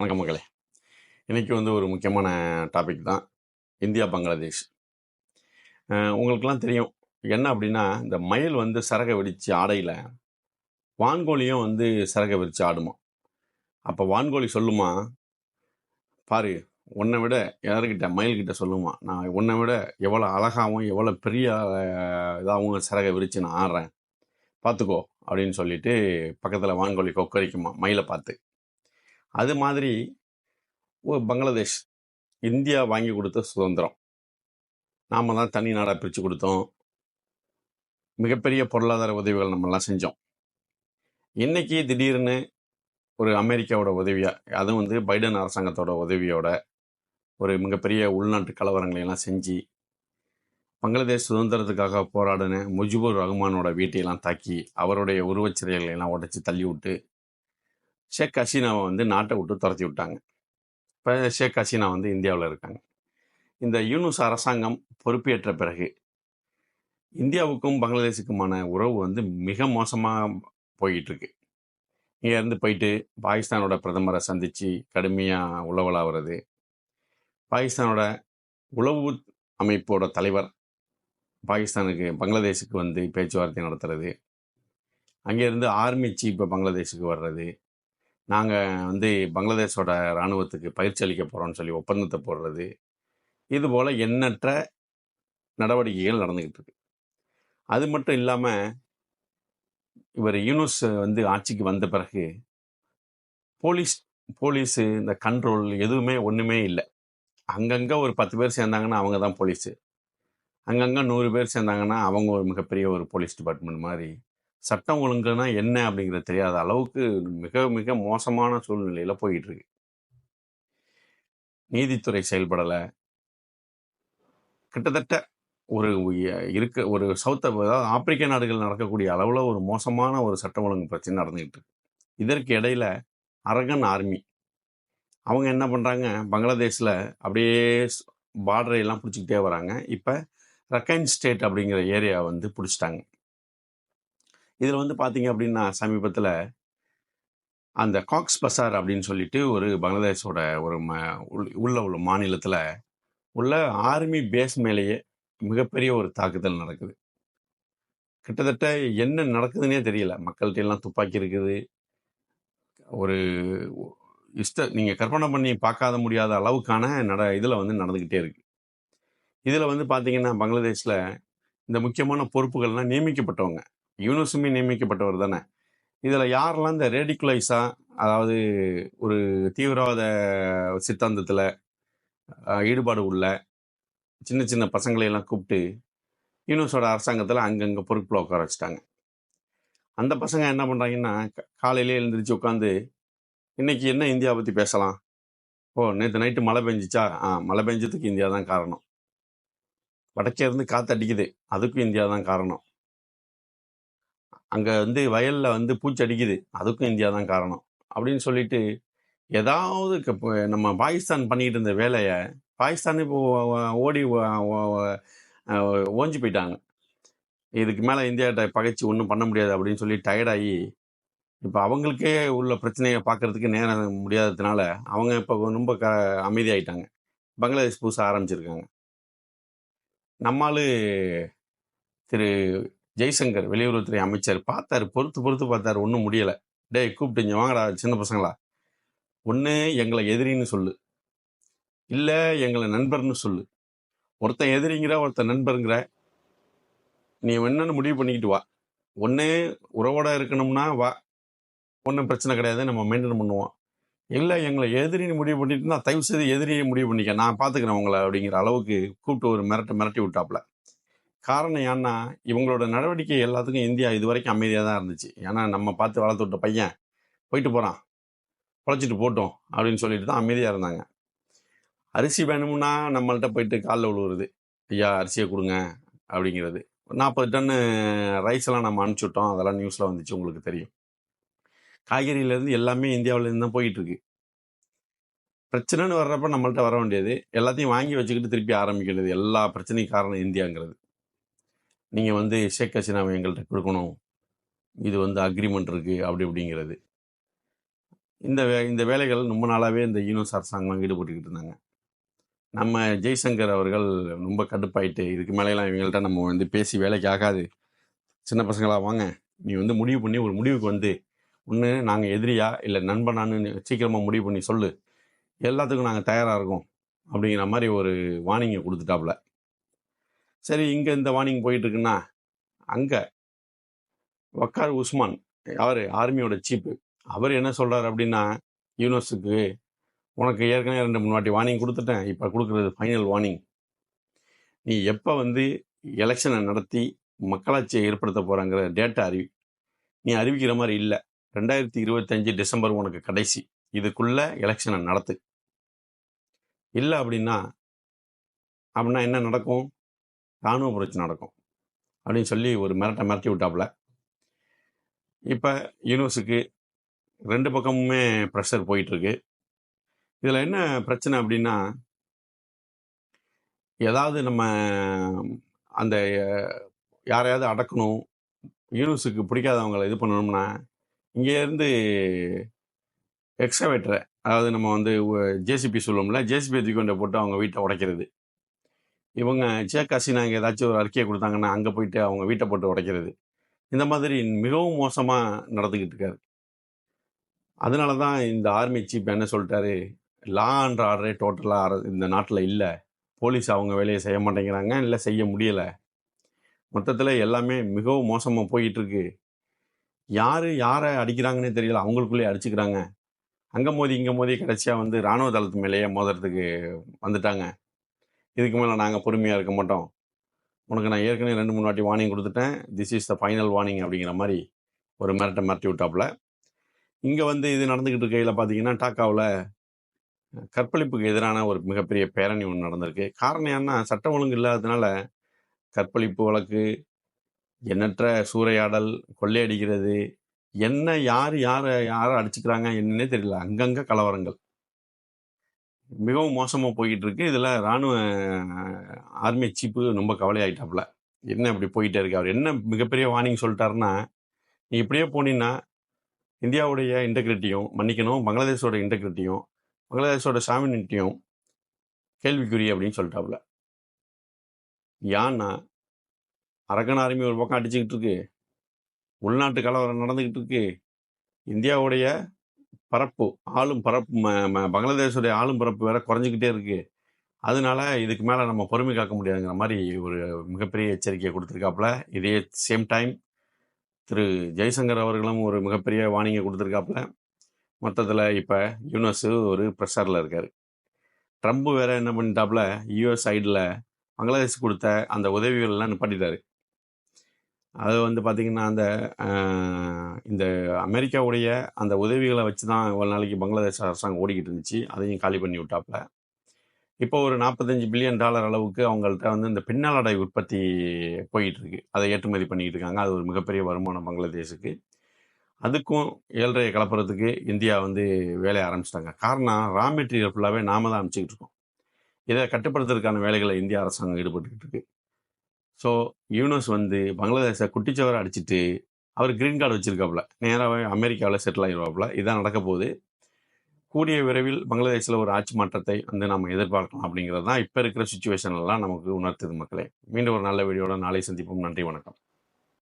வணக்கம் மக்களே இன்றைக்கி வந்து ஒரு முக்கியமான டாபிக் தான் இந்தியா பங்களாதேஷ். உங்களுக்கெல்லாம் தெரியும் என்ன அப்படின்னா இந்த மயில் வந்து சரகை வெடித்து ஆடையில் வான்கோழியும் வந்து சரகை வெடித்து ஆடுமா அப்போ வான்கோழி சொல்லுமா பாரு உன்னை விட யாருக்கிட்ட மயில்கிட்ட சொல்லுமா நான் உன்னை விட எவ்வளோ அழகாகவும் எவ்வளோ பெரிய இதாகவும் சரகை விரித்து நான் ஆடுறேன். பார்த்துக்கோ அப்படின்னு சொல்லிட்டு பக்கத்தில் வான்கோழி கொக்கரிக்குமா மயிலை பார்த்து. அது மாதிரி ஓ பங்களாதேஷ் இந்தியா வாங்கி கொடுத்த சுதந்திரம். நாம தான் தனி நாடாக பிரித்து கொடுத்தோம். மிகப்பெரிய பொருளாதார உதவிகள் நம்மெல்லாம் செஞ்சோம். இன்னைக்கு திடீர்னு ஒரு அமெரிக்காவோட உதவியாக அதுவும் வந்து பைடன் அரசாங்கத்தோட உதவியோட ஒரு மிகப்பெரிய உள்நாட்டு கலவரங்களை எல்லாம் செஞ்சு பங்களாதேஷ் சுதந்திரத்துக்காக போராடின முஜிபுர் ரஹ்மானோட வீட்டையெல்லாம் தாக்கி அவருடைய உருவச்சிறைகளை எல்லாம் உடைச்சி தள்ளி விட்டு ஷேக் ஹசீனாவை வந்து நாட்டை விட்டு துரத்தி விட்டாங்க. இப்போ ஷேக் ஹசீனா வந்து இந்தியாவில் இருக்காங்க. இந்த யூனுஸ் அரசாங்கம் பொறுப்பேற்ற பிறகு இந்தியாவுக்கும் பங்களாதேஷுக்குமான உறவு வந்து மிக மோசமாக போயிட்டுருக்கு. இங்கேருந்து இருந்து போயிட்டு பாகிஸ்தானோட பிரதமரை சந்தித்து கடுமையாக உளவலாகிறது பாகிஸ்தானோட உளவு அமைப்போட தலைவர் பாகிஸ்தானுக்கு பங்களாதேஷுக்கு வந்து பேச்சுவார்த்தை நடத்துறது. அங்கேருந்து ஆர்மி சீஃப் பங்களாதேஷுக்கு வர்றது. நாங்கள் வந்து பங்களாதேஷோட இராணுவத்துக்கு பயிற்சி அளிக்க போகிறோம்னு சொல்லி ஒப்பந்தத்தை போடுறது. இதுபோல் எண்ணற்ற நடவடிக்கைகள் நடந்துக்கிட்டு இருக்கு. அது மட்டும் இல்லாமல் இவர் யூனுஸ் வந்து ஆட்சிக்கு வந்த பிறகு போலீஸ் போலீஸு இந்த கண்ட்ரோல் எதுவுமே ஒன்றுமே இல்லை. அங்கங்கே ஒரு பத்து பேர் சேர்ந்தாங்கன்னா அவங்க தான் போலீஸு. அங்கங்கே நூறு பேர் சேர்ந்தாங்கன்னா அவங்க ஒரு மிகப்பெரிய ஒரு போலீஸ் டிபார்ட்மெண்ட் மாதிரி சட்டம் ஒழுங்குனா என்ன அப்படிங்கிறது தெரியாத அளவுக்கு மிக மிக மோசமான சூழ்நிலையில் போயிட்டு இருக்கு நீதித்துறை செயல்படலை. கிட்டத்தட்ட ஒரு இருக்க ஒரு சவுத் அதாவது ஆப்பிரிக்க நாடுகள் நடக்கக்கூடிய அளவில் ஒரு மோசமான ஒரு சட்டம் ஒழுங்கு பிரச்சனை நடந்துகிட்டு இருக்கு இதற்கு இடையில அரகன் ஆர்மி. அவங்க என்ன பண்ணுறாங்க பங்களாதேஷில் அப்படியே பார்டரை எல்லாம் பிடிச்சிக்கிட்டே வராங்க. இப்போ ரக்கைன் ஸ்டேட் அப்படிங்கிற ஏரியா வந்து பிடிச்சிட்டாங்க. இதில் வந்து பார்த்தீங்க அப்படின்னா சமீபத்தில் அந்த காக்ஸ் பசார் அப்படின்னு சொல்லிட்டு ஒரு பங்களாதேஷோட ஒரு ம உள்- உள்ள உள்ள மாநிலத்தில் உள்ள ஆர்மி பேஸ் மேலேயே மிகப்பெரிய ஒரு தாக்குதல் நடக்குது. கிட்டத்தட்ட என்ன நடக்குதுன்னே தெரியல. மக்கள்கிட்ட எல்லாம் துப்பாக்கி இருக்குது. ஒரு இஷ்ட நீங்கள் கற்பனை பண்ணி பார்க்காத முடியாத அளவுக்கான நட இதில் வந்து நடந்துக்கிட்டே இருக்கு. இதில் வந்து பார்த்தீங்கன்னா பங்களாதேஷில் இந்த முக்கியமான பொறுப்புகள்லாம் நியமிக்கப்பட்டவங்க. யூனுஸுமே நியமிக்கப்பட்டவர் தானே. இதில் யாரெல்லாம் இந்த ரேடிகுலைஸாக அதாவது ஒரு தீவிரவாத சித்தாந்தத்தில் ஈடுபாடு உள்ள சின்ன சின்ன பசங்களையெல்லாம் கூப்பிட்டு யூனுஸோட அரசாங்கத்தில் அங்கங்கே பொறுப்பில் உட்கார வச்சுட்டாங்க அந்த பசங்க என்ன பண்ணுறாங்கன்னா காலையிலே எழுந்திரிச்சு உட்காந்து இன்னைக்கு என்ன இந்தியா பற்றி பேசலாம்? ஓ நேற்று நைட்டு மழை பெஞ்சிச்சா? ஆ மழை பெஞ்சதுக்கு இந்தியா தான் காரணம். வடக்கே இருந்து காற்று அடிக்குது அதுக்கும் இந்தியா தான் காரணம். அங்கே வந்து வயலில் வந்து பூச்சி அடிக்குது அதுக்கும் இந்தியா தான் காரணம். அப்படின்னு சொல்லிட்டு ஏதாவது க- நம்ம பாகிஸ்தான் பண்ணிக்கிட்டு இருந்த வேலையை பாகிஸ்தான் இப்போ ஓடி ஓஞ்சி போயிட்டாங்க. இதுக்கு மேலே இந்தியாட்ட பகைச்சு ஒன்றும் பண்ண முடியாது அப்படின்னு சொல்லி டயர்டாகி இப்போ அவங்களுக்கே உள்ள பிரச்சனையை பார்க்கறதுக்கு நேரம் முடியாததுனால அவங்க இப்போ ரொம்ப க அமைதியாயிட்டாங்க. பங்களாதேஷ் புதுசாக ஆரம்பிச்சிருக்காங்க. நம்மால் திரு ஜெய்சங்கர் வெளியுறவுத்துறை அமைச்சர் பார்த்தார் பொறுத்து பொறுத்து பார்த்தார். ஒன்றும் முடியலை. டேய் கூப்பிட்டு வாங்கடா சின்ன பசங்களா. ஒன்று எங்களை எதிரின்னு சொல்லு. இல்லை எங்களை நண்பர்னு சொல்லு. ஒருத்தன் எதிரிங்கிற ஒருத்தன் நண்பருங்கிற. நீ என்னன்னு முடிவு பண்ணிக்கிட்டு வா. ஒன்று உறவோட இருக்கணும்னா வா. ஒன்றும் பிரச்சனை கிடையாது. நம்ம மெயின்டைன் பண்ணுவோம். இல்லை எங்களை எதிரின்னு முடிவு பண்ணிட்டு நான் தயவு செய்து எதிரியை முடிவு பண்ணிக்க. நான் பார்த்துக்கிறேன் உங்களை அப்படிங்கிற அளவுக்கு கூப்பிட்டு ஒரு மிரட்ட மிரட்டி விட்டாப்புல. காரணம் ஏன்னா இவங்களோட நடவடிக்கை எல்லாத்துக்கும் இந்தியா இது வரைக்கும் அமைதியாக தான் இருந்துச்சு. ஏன்னா நம்ம பார்த்து வளர்த்து விட்ட பையன் போயிட்டு போகிறான் பொழைச்சிட்டு போட்டோம் அப்படின்னு சொல்லிட்டு தான் அமைதியாக இருந்தாங்க. அரிசி வேணும்னா நம்மள்ட்ட போயிட்டு காலில் விழுவுறது ஐயா அரிசியை கொடுங்க அப்படிங்கிறது. நாற்பது டன்னு ரைஸ் எல்லாம் நம்ம அனுப்பிச்சி விட்டோம். அதெல்லாம் நியூஸில் வந்துச்சு உங்களுக்கு தெரியும். காய்கறியிலேருந்து எல்லாமே இந்தியாவிலேருந்து தான் போயிட்டுருக்கு பிரச்சனைன்னு வர்றப்ப நம்மள்ட்ட வர வேண்டியது எல்லாத்தையும் வாங்கி வச்சுக்கிட்டு திருப்பி ஆரம்பிக்கிறது எல்லா பிரச்சனையும் காரணம் இந்தியாங்கிறது. நீங்கள் வந்து ஷேக் ஹசீனாவை எங்கள்கிட்ட கொடுக்கணும். இது வந்து அக்ரிமெண்ட் இருக்குது அப்படி இப்படிங்கிறது. இந்த வே இந்த வேலைகள் ரொம்ப நாளாகவே இந்த யூனிஸ் அரசாங்கம் ஈடுபட்டுக்கிட்டு இருந்தாங்க. நம்ம ஜெய்சங்கர் அவர்கள் ரொம்ப கடுப்பாயிட்டு இதுக்கு மேலேலாம் இவங்கள்ட்ட நம்ம வந்து பேசி வேலைக்கு ஆகாது. சின்ன பசங்களாக வாங்க நீ வந்து முடிவு பண்ணி ஒரு முடிவுக்கு வந்து. ஒன்று நாங்கள் எதிரியா இல்லை நண்பனான்னு சீக்கிரமாக முடிவு பண்ணி சொல்லு. எல்லாத்துக்கும் நாங்கள் தயாராக இருக்கோம் அப்படிங்கிற மாதிரி ஒரு வார்னிங்கை கொடுத்துட்டாப்புல சரி இங்கே இந்த வார்னிங் போயிட்டுருக்குன்னா அங்கே வக்கார் உஸ்மான் அவர் ஆர்மியோட சீப்பு அவர் என்ன சொல்கிறார் அப்படின்னா யூனிவர்ஸுக்கு உனக்கு ஏற்கனவே ரெண்டு மூணு வாட்டி வார்னிங் கொடுத்துட்டேன். இப்போ கொடுக்குறது ஃபைனல் வார்னிங் நீ எப்போ வந்து எலெக்ஷனை நடத்தி மக்களாட்சியை ஏற்படுத்த போகிறாங்கிற டேட்டா அறிவி நீ அறிவிக்கிற மாதிரி இல்லை. ரெண்டாயிரத்தி இருபத்தஞ்சு டிசம்பர் உனக்கு கடைசி. இதுக்குள்ளே எலெக்ஷனை நடத்து. இல்லை அப்படின்னா அப்படின்னா என்ன நடக்கும்? இராணுவ புரட்சி நடக்கும். அப்படின்னு சொல்லி ஒரு மிரட்டை மிரட்டி விட்டாப்புல. இப்போ யூனிவர்ஸுக்கு ரெண்டு பக்கமுமே ப்ரெஷர் போயிட்டுருக்கு. இதில் என்ன பிரச்சனை அப்படின்னா ஏதாவது நம்ம அந்த யாரையாவது அடக்கணும் யூனிவர்ஸுக்கு பிடிக்காதவங்களை இது பண்ணணும்னா இங்கேருந்து எக்ஸவேட்டரை அதாவது நம்ம வந்து ஜேசிபி சொல்லுவோம்ல ஜேசிபி தூக்கி கொண்டு போட்டு அவங்க வீட்டை உடைக்கிறது. இவங்க சேக் ஹசீனா இங்கே ஏதாச்சும் ஒரு அறிக்கையை கொடுத்தாங்கன்னா அங்கே போயிட்டு அவங்க வீட்டை போட்டு உடைக்கிறது. இந்த மாதிரி மிகவும் மோசமாக நடந்துக்கிட்டு இருக்காரு. அதனால தான் இந்த ஆர்மி சீப் என்ன சொல்லிட்டாரு? லா அண்ட் ஆர்டரே டோட்டலாக இந்த நாட்டில் இல்லை. போலீஸ் அவங்க வேலையை செய்ய மாட்டேங்கிறாங்க. இல்லை செய்ய முடியலை. மொத்தத்தில் எல்லாமே மிகவும் மோசமாக போயிட்டுருக்கு. யார் யாரை அடிக்கிறாங்கன்னே தெரியல. அவங்களுக்குள்ளே அடிச்சுக்கிறாங்க. அங்கே மோதி இங்கே மோதி கடைசியாக வந்து இராணுவ தளத்து மேலேயே மோதுறதுக்கு வந்துட்டாங்க. இதுக்கு மேலே நாங்கள் பொறுமையாக இருக்க மாட்டோம். உனக்கு நான் ஏற்கனவே ரெண்டு மூணு வாட்டி வார்னிங் கொடுத்துட்டேன். This is the final warning அப்படிங்கிற மாதிரி ஒரு மிரட்டை மிரட்டி விட்டாப்புல. இங்கே வந்து இது நடந்துக்கிட்டு இருக்கையில் பார்த்தீங்கன்னா டாக்காவில் கற்பழிப்புக்கு எதிரான ஒரு மிகப்பெரிய பேரணி ஒன்று நடந்திருக்கு. காரணம் என்ன சட்டம் ஒழுங்கு இல்லாததுனால கற்பழிப்பு வழக்கு எண்ணற்ற சூறையாடல் கொள்ளையடிக்கிறது என்ன யார் யாரை யாரை அடிச்சுக்கிறாங்க என்னன்னே தெரியல. அங்கங்கே கலவரங்கள். மிகவும் மோசமாக போய்கிட்டு இருக்கு இதில் ராணுவ ஆர்மி சீப்பு ரொம்ப கவலையாயிட்டாப்புல. என்ன இப்படி போயிட்டே இருக்கு? அவர் என்ன மிகப்பெரிய வார்னிங் சொல்லிட்டாருன்னா நீ இப்படியே போனீங்கன்னா இந்தியாவுடைய இன்டெகிரிட்டியும் மன்னிக்கணும் பங்களாதேஷோட இன்டெகிரிட்டியும் பங்களாதேஷோட சாமினிட்டியும் கேள்விக்குறி அப்படின்னு சொல்லிட்டாப்புல. ஏன்னா அரக்கன் ஆர்மி ஒரு பக்கம் அடிச்சுக்கிட்டு இருக்கு. உள்நாட்டு கலவரம் நடந்துக்கிட்டு இருக்கு. இந்தியாவுடைய பரப்பு ஆளும் பரப்பு ம- ம- பங்களாதேஷுடைய ஆளும் பரப்பு வேற குறைஞ்சிக்கிட்டே இருக்கு. அதனால இதுக்கு மேலே நம்ம பொறுமை காக்க முடியாதுங்கிற மாதிரி ஒரு மிகப்பெரிய எச்சரிக்கையை கொடுத்துருக்காப்புல. இதே சேம் டைம் திரு ஜெய்சங்கர் அவர்களும் ஒரு மிகப்பெரிய வார்னிங்கை கொடுத்துருக்காப்புல. மொத்தத்தில் இப்போ யூனஸ் ஒரு ப்ரெஷரில் இருக்கார். ட்ரம்ப் வேற என்ன பண்ணிட்டாப்புல யூஎஸ் சைடில் பங்களாதேஷ் கொடுத்த அந்த உதவிகள்லாம் நிப்பாட்டிட்டாரு. அது வந்து பார்த்திங்கன்னா அந்த இந்த அமெரிக்காவுடைய அந்த உதவிகளை வச்சு தான் ஒரு நாளைக்கு பங்களாதேஷ் அரசாங்கம் ஓடிக்கிட்டு இருந்துச்சு. அதையும் காலி பண்ணி விட்டாப்புல. இப்போ ஒரு நாற்பத்தஞ்சு பில்லியன் டாலர் அளவுக்கு அவங்கள்ட்ட வந்து இந்த பின்னலாடை உற்பத்தி போயிட்டுருக்கு அதை ஏற்றுமதி பண்ணிக்கிட்டு இருக்காங்க. அது ஒரு மிகப்பெரிய வருமானம் பங்களாதேஷுக்கு. அதுக்கும் ஏழ்றையை கலப்புறதுக்கு இந்தியா வந்து வேலையை ஆரம்பிச்சிட்டாங்க. காரணம் ரா மெட்டீரியல் ஃபுல்லாகவே நாம தான் அனுப்பிச்சிக்கிட்டு இருக்கோம். இதை கட்டுப்படுத்துறதுக்கான வேலைகளை இந்திய அரசாங்கம் ஈடுபட்டுக்கிட்டு இருக்கு. ஸோ யூனஸ் வந்து பங்களாதேஷை குட்டிச்சவரை அடிச்சுட்டு அவர் கிரீன் கார்டு வச்சிருக்காப்புல. நேராகவே அமெரிக்காவில் செட்டில் ஆகிடுவாப்புல இதான் நடக்க போகுது. கூடிய விரைவில் பங்களாதேஷில் ஒரு ஆட்சி மாற்றத்தை வந்து நம்ம எதிர்பார்க்கலாம் அப்படிங்கிறது தான் இப்போ இருக்கிற சுச்சுவேஷன்லாம் நமக்கு உணர்த்துது மக்களே. மீண்டும் ஒரு நல்ல வீடியோட நாளை சந்திப்போம். நன்றி வணக்கம்.